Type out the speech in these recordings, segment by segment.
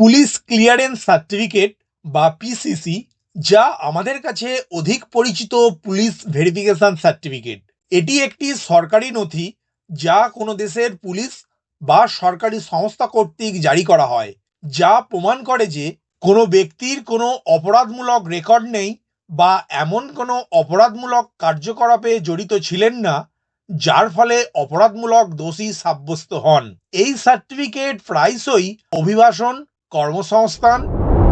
Police clearance certificate বা PCC যা আমাদের কাছে অধিক পরিচিত পুলিশ ভেরিফিকেশন সার্টিফিকেট। এটি একটি সরকারি নথি যা কোনো দেশের পুলিশ বা সরকারি সংস্থা কর্তৃক জারি করা হয়, যা প্রমাণ করে যে কোনো ব্যক্তির কোনো অপরাধমূলক রেকর্ড নেই বা এমন কোনো অপরাধমূলক কার্যকলাপে জড়িত ছিলেন না, যার ফলে অপরাধমূলক দোষী সাব্যস্ত হন। এই সার্টিফিকেট প্রায়শই অভিবাসন কর্মসংস্থান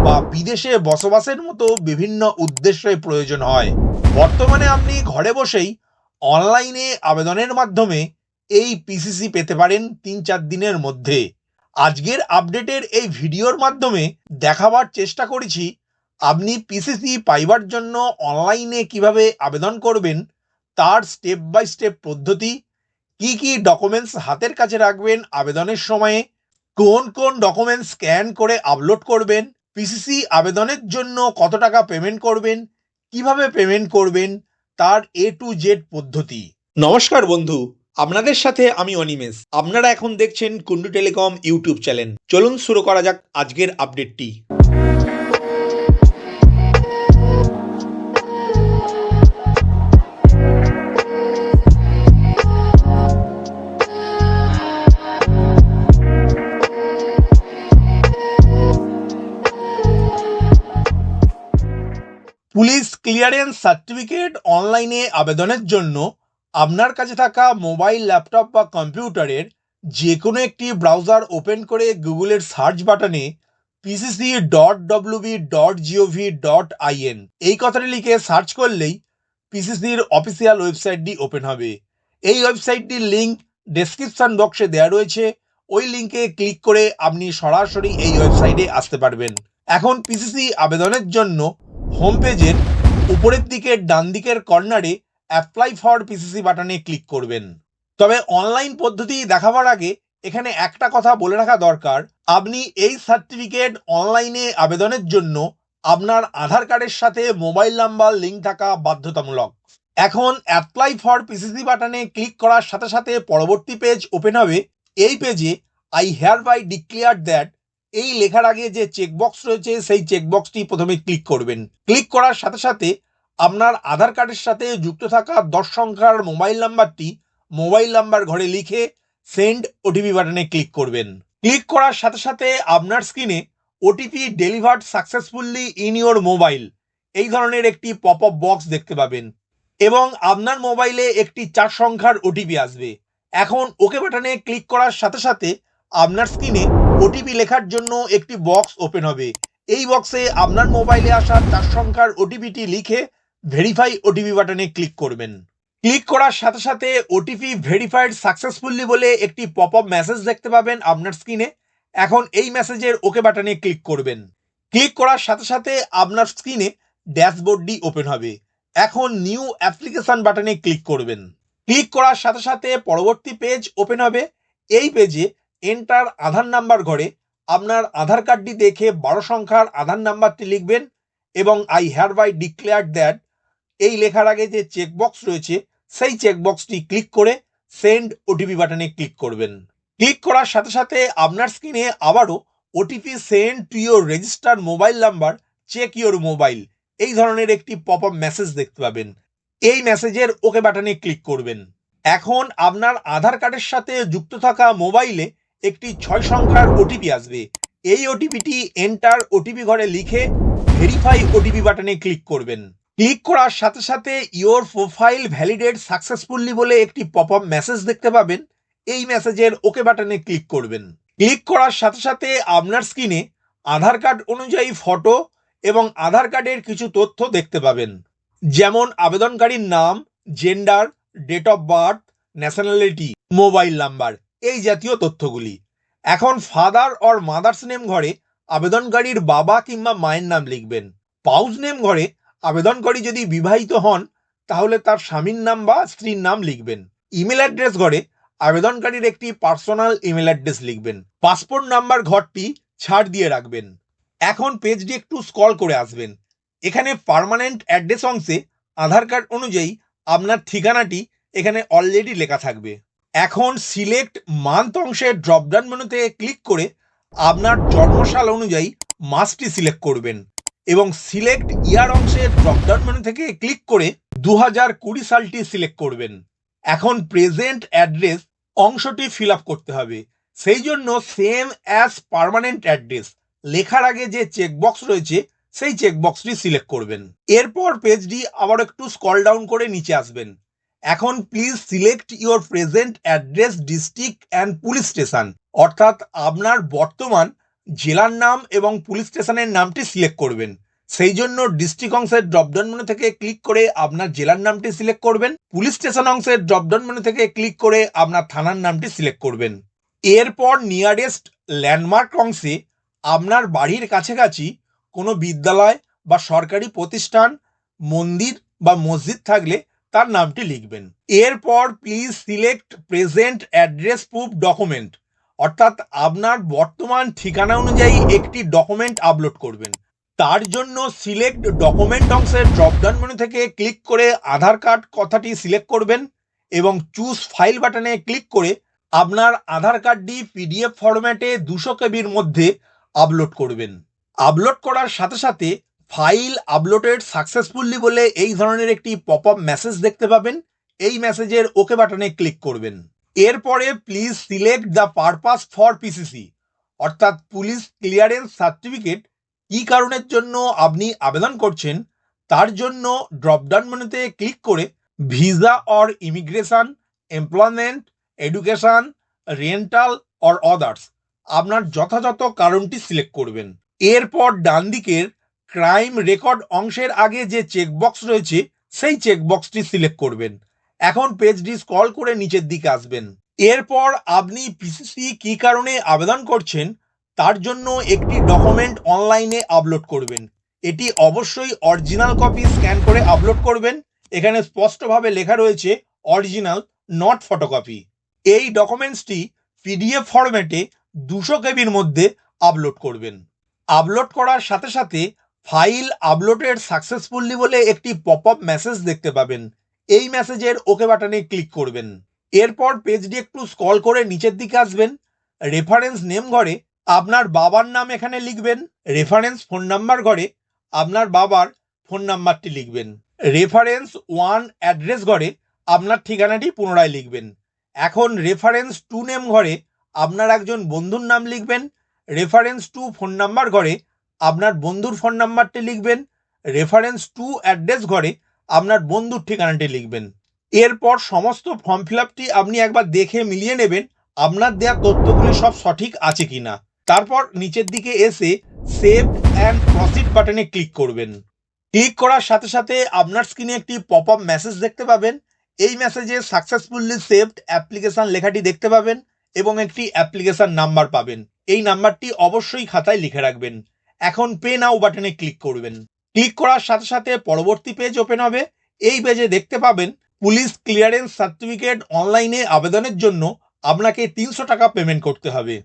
বা বিদেশে বসবাসের মতো বিভিন্ন উদ্দেশ্যে প্রয়োজন হয়। বর্তমানে আপনি ঘরে বসেই অনলাইনে আবেদনের মাধ্যমে এই পিসিসি পেতে পারেন তিন চার দিনের মধ্যে। আজকের আপডেটের এই ভিডিওর মাধ্যমে দেখাবার চেষ্টা করেছি, আপনি পিসিসি পাইবার জন্য অনলাইনে কীভাবে আবেদন করবেন, তার স্টেপ বাই স্টেপ পদ্ধতি, কি কি ডকুমেন্টস হাতের কাছে রাখবেন আবেদনের সময়ে কোন কোন ডকুমেন্ট স্ক্যান করে আপলোড করবেন? পিসিসি আবেদনের জন্য কত টাকা পেমেন্ট করবেন? কীভাবে পেমেন্ট করবেন? তার এ টু জেড পদ্ধতি। নমস্কার বন্ধু, আপনাদের সাথে আমি অনিমেষ। আপনারা এখন দেখছেন কুন্ডু টেলিকম ইউটিউব চ্যানেল। চলুন শুরু করা যাক আজকের আপডেটটি ক্লিয়ারেন্স সার্টিফিকেট অনলাইনে আবেদনের জন্য আপনার কাছে থাকা মোবাইল ল্যাপটপ বা কম্পিউটারের যে কোনো একটি ব্রাউজার ওপেন করে গুগলের সার্চ বাটনে PCC dot WB dot GOV dot IN এই কথাটি লিখে সার্চ করলেই পিসিসির অফিসিয়াল ওয়েবসাইটটি ওপেন হবে। এই ওয়েবসাইটটির লিঙ্ক ডেসক্রিপশন বক্সে দেওয়া রয়েছে। ওই লিঙ্কে ক্লিক করে আপনি সরাসরি এই ওয়েবসাইটে আসতে পারবেন। এখন পিসিসি আবেদনের জন্য হোম পেজের উপরের দিকে ডান দিকের কর্নারে অ্যাপ্লাই ফর পিসিসি বাটনে ক্লিক করবেন। তবে অনলাইন পদ্ধতি দেখাবার আগে এখানে একটা কথা বলে রাখা দরকার, আপনি এই সার্টিফিকেট অনলাইনে আবেদনের জন্য আপনার আধার কার্ডের সাথে মোবাইল নাম্বার লিঙ্ক থাকা বাধ্যতামূলক। এখন অ্যাপ্লাই ফর পিসিসি বাটনে ক্লিক করার সাথে সাথে পরবর্তী পেজ ওপেন হবে। এই পেজে I hereby declare that এই লেখার আগে যে চেকবক্স রয়েছে, সেই চেকবক্সটি প্রথমে ক্লিক করবেন। ক্লিক করার সাথে সাথে আপনার আধার কার্ডের সাথে যুক্ত থাকা দশ সংখ্যার মোবাইল নাম্বারটি মোবাইল নাম্বার ঘরে লিখে সেন্ড ওটিপি বাটনে ক্লিক করবেন। ক্লিক করার সাথে সাথে আপনার স্ক্রিনে OTP delivered successfully in your mobile এই ধরনের একটি পপ আপ বক্স দেখতে পাবেন এবং আপনার মোবাইলে একটি চার সংখ্যার ওটিপি আসবে। এখন ওকে বাটনে ক্লিক করার সাথে সাথে আপনার স্ক্রিনে ওটিপি লেখার জন্য একটি বক্স ওপেন হবে। এই বক্সে আপনার মোবাইলে আসা চার সংখ্যার ওটিপিটি লিখে ভেরিফাই ওটিপি বাটনে ক্লিক করবেন। ক্লিক করার সাথে সাথে ওটিপি ভেরিফাইড সাকসেসফুলি বলে একটি পপ আপ মেসেজ দেখতে পাবেন আপনার স্ক্রিনে এখন এই মেসেজের ওকে বাটনে ক্লিক করবেন। ক্লিক করার সাথে সাথে আপনার স্ক্রিনে ড্যাশবোর্ডটি ওপেন হবে। এখন নিউ অ্যাপ্লিকেশন বাটনে ক্লিক করবেন। ক্লিক করার সাথে সাথে পরবর্তী পেজ ওপেন হবে। এই পেজে এন্টার আধার নাম্বার ঘরে আপনার আধার কার্ডটি দেখে বারো সংখ্যার আধার নাম্বারটি লিখবেন এবং আই হ্যার বাই ডিক্লেয়ার দ্যাট এই লেখার আগে যে চেকবক্স রয়েছে, সেই চেকবক্সটি ক্লিক করে সেন্ড ওটিপি বাটনে ক্লিক করবেন। ক্লিক করার সাথে সাথে আপনার স্ক্রিনে আবারও OTP send to your register mobile number check your mobile এই ধরনের একটি পপ আপ মেসেজ দেখতে পাবেন। এই মেসেজের ওকে বাটনে ক্লিক করবেন। এখন আপনার আধার কার্ডের সাথে যুক্ত থাকা মোবাইলে একটি ছয় সংখ্যার ওটিপি আসবে। এই ওটিপিটি এন্টার ওটিপি ঘরে লিখে ভেরিফাই ওটিপি বাটনে ক্লিক করবেন। ক্লিক করার সাথে সাথে ইওর প্রোফাইল ভ্যালিডেট সাকসেসফুলি বলে একটি পপ আপ মেসেজ দেখতে পাবেন। এই মেসেজের ওকে বাটনে ক্লিক করবেন। ক্লিক করার সাথে সাথে আপনার স্ক্রিনে আধার কার্ড অনুযায়ী ফটো এবং আধার কার্ডের কিছু তথ্য দেখতে পাবেন। যেমন আবেদনকারীর নাম gender date of birth nationality mobile number এই জাতীয় তথ্যগুলি। এখন ফাদার অর মাদার্স নেম ঘরে আবেদনকারীর বাবা কিংবা মায়ের নাম লিখবেন। পাউস নেম ঘরে আবেদনকারী যদি বিবাহিত হন, তাহলে তার স্বামীর নাম বা স্ত্রীর নাম লিখবেন। ইমেল অ্যাড্রেস ঘরে আবেদনকারীর একটি পার্সোনাল ইমেল অ্যাড্রেস লিখবেন। পাসপোর্ট নাম্বার ঘরটি ছাড় দিয়ে রাখবেন। এখন পেজটি একটু স্কল করে আসবেন। এখানে পার্মানেন্ট অ্যাড্রেস অংশে আধার কার্ড অনুযায়ী আপনার ঠিকানাটি এখানে অলরেডি লেখা থাকবে। এখন সিলেক্ট মান্থ অংশের ড্রপডাউন মেনুতে ক্লিক করে আপনার জন্মসাল অনুযায়ী মাসটি সিলেক্ট করবেন এবং সিলেক্ট ইয়ার অংশের ড্রপডাউন মেনু থেকে ক্লিক করে দু হাজার কুড়ি সালটি সিলেক্ট করবেন। এখন প্রেজেন্ট অ্যাড্রেস অংশটি ফিল আপ করতে হবে। সেই জন্য সেম অ্যাজ পার্মানেন্ট অ্যাড্রেস লেখার আগে যে চেকবক্স রয়েছে সেই চেকবক্সটি সিলেক্ট করবেন। এরপর পেজটি আবার একটু স্কল ডাউন করে নিচে আসবেন। এখন please select your present address district and police station অর্থাৎ আপনার বর্তমান জেলার নাম এবং পুলিশ স্টেশনের নামটি সিলেক্ট করবেন। সেই জন্য ডিস্ট্রিক্ট অংশের ড্রপডাউন মেনু থেকে ক্লিক করে আপনার জেলার নামটি সিলেক্ট করবেন। পুলিশ স্টেশন অংশের ড্রপডাউন মেনু থেকে ক্লিক করে আপনার থানার নামটি সিলেক্ট করবেন। এরপর নিয়ারেস্ট ল্যান্ডমার্ক অংশে আপনার বাড়ির কাছাকাছি কোনো বিদ্যালয় বা সরকারি প্রতিষ্ঠান, মন্দির বা মসজিদ থাকলে তার নামটি লিখবেন। এরপর please select present address proof document অর্থাৎ আপনার বর্তমান ঠিকানা অনুযায়ী একটি ডকুমেন্ট আপলোড করবেন। তার জন্য সিলেক্ট ডকুমেন্ট অংশের ড্রপডাউন মেনু থেকে ক্লিক করে আধার কার্ড কথাটি সিলেক্ট করবেন এবং চুজ ফাইল বাটনে ক্লিক করে আপনার আধার কার্ডটি পিডিএফ ফরম্যাটে দুশো কেবির মধ্যে আপলোড করবেন। আপলোড করার সাথে সাথে ফাইল আপলোডেড সাকসেসফুলি বলে এই ধরনের একটি পপ আপ মেসেজ দেখতে পাবেন। এই মেসেজের ওকে বাটনে ক্লিক করবেন। এরপরে please select the purpose for PCC অর্থাৎ পুলিশ ক্লিয়ারেন্স সার্টিফিকেট কী কারণের জন্য আপনি আবেদন করছেন, তার জন্য ড্রপডাউন মেনুতে ক্লিক করে visa or immigration employment education rental or others আপনার যথাযথ কারণটি সিলেক্ট করবেন। এরপর ডান দিকের ক্রাইম রেকর্ড অংশের আগে যে চেকবক্স রয়েছে, সেই চেকবক্সটি সিলেক্ট করবেন। এখন পেজটি স্ক্রল করে নিচের দিকে আসবেন। এরপর আপনি পিসিসি কি কারণে আবেদন করছেন, তার জন্য একটি ডকুমেন্ট অনলাইনে আপলোড করবেন। এটি অবশ্যই অরিজিনাল কপি স্ক্যান করে আপলোড করবেন। এখানে স্পষ্টভাবে লেখা রয়েছে, অরিজিনাল, নট ফটোকপি। এই ডকুমেন্টসটি পিডিএফ ফরম্যাটে দুশো কেবির মধ্যে আপলোড করবেন। আপলোড করার সাথে সাথে ফাইল আপলোডেড সাকসেসফুলি বলে একটি পপ আপ মেসেজ দেখতে পাবেন। এই মেসেজের ওকে বাটনে ক্লিক করবেন। এরপর পেজটি একটু স্কল করে নিচের দিকে আসবেন। রেফারেন্স নেম ঘরে আপনার বাবার নাম এখানে লিখবেন। রেফারেন্স ফোন নাম্বার ঘরে আপনার বাবার ফোন নাম্বারটি লিখবেন। রেফারেন্স ওয়ান অ্যাড্রেস ঘরে আপনার ঠিকানাটি পুনরায় লিখবেন। এখন রেফারেন্স টু নেম ঘরে আপনার একজন বন্ধুর নাম লিখবেন। রেফারেন্স টু ফোন নাম্বার ঘরে আপনার বন্ধুর ফোন নাম্বারটি লিখবেন রেফারেন্স টু অ্যাড্রেস ঘরে আপনার বন্ধুর ঠিকানাটি লিখবেন। এরপর সমস্ত ফর্ম ফিল আপটি আপনি একবার দেখে মিলিয়ে নেবেন, আপনার দেওয়া তথ্যগুলি সব সঠিক আছে কিনা। তারপর নিচের দিকে এসে সেভ অ্যান্ড প্রসিড বাটনে ক্লিক করবেন। ক্লিক করার সাথে সাথে আপনার স্ক্রিনে একটি পপ আপ মেসেজ দেখতে পাবেন। এই মেসেজে সাকসেসফুলি সেভড অ্যাপ্লিকেশন লেখাটি দেখতে পাবেন এবং একটি অ্যাপ্লিকেশন নাম্বার পাবেন। এই নাম্বারটি অবশ্যই খাতায় লিখে রাখবেন। এখন পে নাও বাটনে ক্লিক করবেন। ক্লিক করার সাথে সাথে পরবর্তী পেজ ওপেন হবে। এই পেজে দেখতে পাবেন পুলিশ ক্লিয়ারেন্স সার্টিফিকেট অনলাইনে আবেদনের জন্য আপনাকে তিনশো টাকা পেমেন্ট করতে হবে।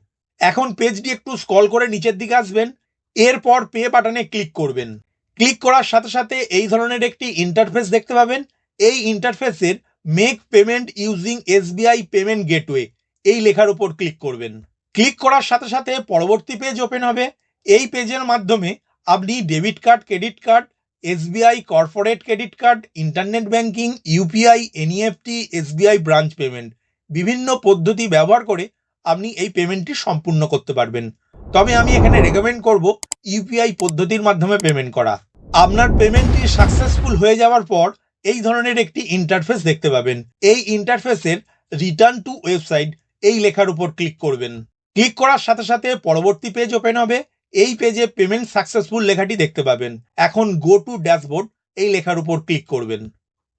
এখন পেজটি একটু স্কল করে নিচের দিকে আসবেন। এরপর পে বাটনে ক্লিক করবেন। ক্লিক করার সাথে সাথে এই ধরনের একটি ইন্টারফেস দেখতে পাবেন। এই ইন্টারফেসের make payment using SBI payment gateway এই লেখার উপর ক্লিক করবেন। ক্লিক করার সাথে সাথে পরবর্তী পেজ ওপেন হবে। এই পেজের মাধ্যমে আপনি debit card, credit card, SBI, corporate credit card, internet banking, UPI, NEFT, SBI branch payment বিভিন্ন পদ্ধতি ব্যবহার করে আপনি এই পেমেন্টটি সম্পূর্ণ করতে পারবেন। তবে আমি এখানে রেকমেন্ড করব ইউপিআই পদ্ধতির মাধ্যমে পেমেন্ট করা। আপনার পেমেন্টটি সাকসেসফুল হয়ে যাওয়ার পর এই ধরনের একটি ইন্টারফেস দেখতে পাবেন। এই ইন্টারফেসের রিটার্ন টু ওয়েবসাইট এই লেখার উপর ক্লিক করবেন। ক্লিক করার সাথে সাথে পরবর্তী পেজ ওপেন হবে। এই পেজে পেমেন্ট সাকসেসফুল লেখাটি দেখতে পাবেন। এখন গো টু ড্যাশবোর্ড এই লেখার উপর ক্লিক করবেন।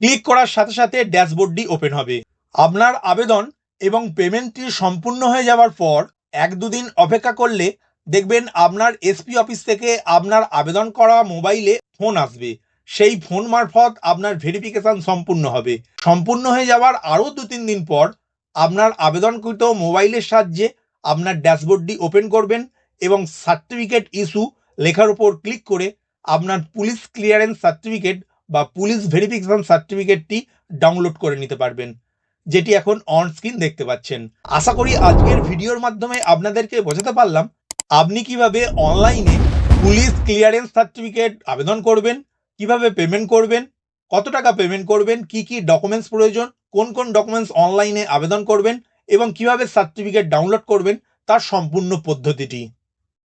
ক্লিক করার সাথে সাথে ড্যাশবোর্ডটি ওপেন হবে। আপনার আবেদন এবং পেমেন্টটি সম্পূর্ণ হয়ে যাওয়ার পর এক দুদিন অপেক্ষা করলে দেখবেন আপনার এসপি অফিস থেকে আপনার আবেদন করা মোবাইলে ফোন আসবে। সেই ফোন মারফত আপনার ভেরিফিকেশন সম্পূর্ণ হবে। সম্পূর্ণ হয়ে যাওয়ার আরও দু তিন দিন পর আপনার আবেদনকৃত মোবাইলের সাহায্যে আপনার ড্যাশবোর্ডটি ওপেন করবেন। এবং সার্টিফিকেট ইস্যু লেখার উপর ক্লিক করে আপনার পুলিশ ক্লিয়ারেন্স সার্টিফিকেট বা পুলিশ ভেরিফিকেশন সার্টিফিকেটটি ডাউনলোড করে নিতে পারবেন, যেটি এখন অন স্ক্রিন দেখতে পাচ্ছেন। আশা করি আজকের ভিডিওর মাধ্যমে আপনাদেরকে বোঝাতে পারলাম আপনি কীভাবে অনলাইনে পুলিশ ক্লিয়ারেন্স সার্টিফিকেট আবেদন করবেন, কীভাবে পেমেন্ট করবেন, কত টাকা পেমেন্ট করবেন, কি কি ডকুমেন্টস প্রয়োজন, কোন কোন ডকুমেন্টস অনলাইনে আবেদন করবেন এবং কীভাবে সার্টিফিকেট ডাউনলোড করবেন, তার সম্পূর্ণ পদ্ধতিটি।